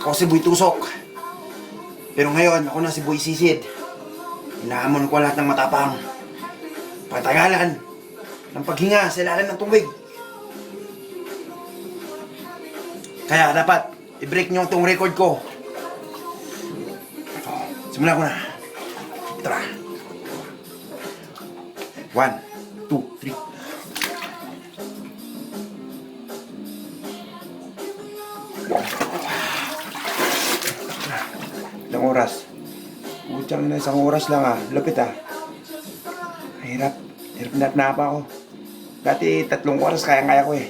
Ako si Boy Tusok. Pero ngayon, ako na si Boy Sisid. Inaamon ko lahat ng matapang. Patagalan ng paghinga sa ilalim ng tubig. Kaya dapat, i-break nyo itong record ko. Simulan ko na. Tara. One, two, three. Ilang oras? Butang na isang oras lang ah. Lupit ah. Hirap. Hirap na na pa ako. Dati tatlong oras kaya-kaya ko eh.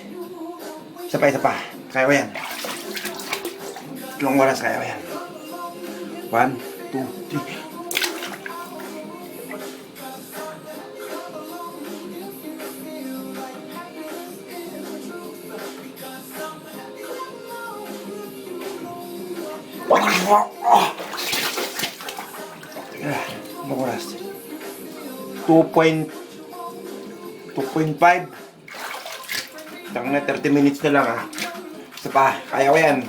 Isa pa, isa pa. Kaya ko yan. Tatlong oras kaya ko yan. One, two, three. Teka, anong oras? 2.2.5 Tang na 30 minutes na lang ah. Isa pa, kaya ko yan.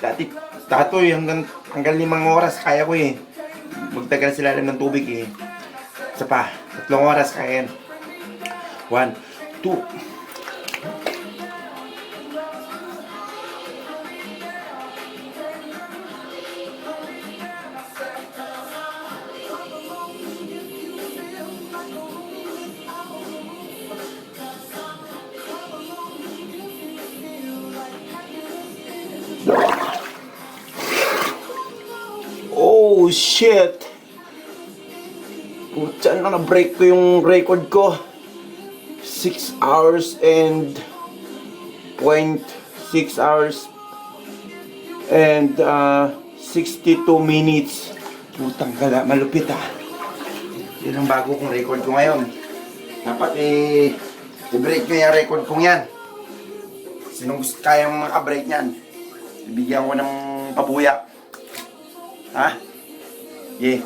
Dati, tatoy hanggang, hanggang limang oras kaya ko eh. Magtagal sila lang ng tubig eh. Isa pa, tatlong oras kaya yan. One, two. Oh, shit! Putya na na-break ko yung record ko. 6 hours and... Point 6 hours and uh, 62 minutes. Putang gala, malupit ah. Yan ang bago kong record ko ngayon. Dapat eh, i-break nyo yung record kong yan. Sinong gusto kayang makabreak niyan? Ibigyan ko ng pabuya. Ha? 耶。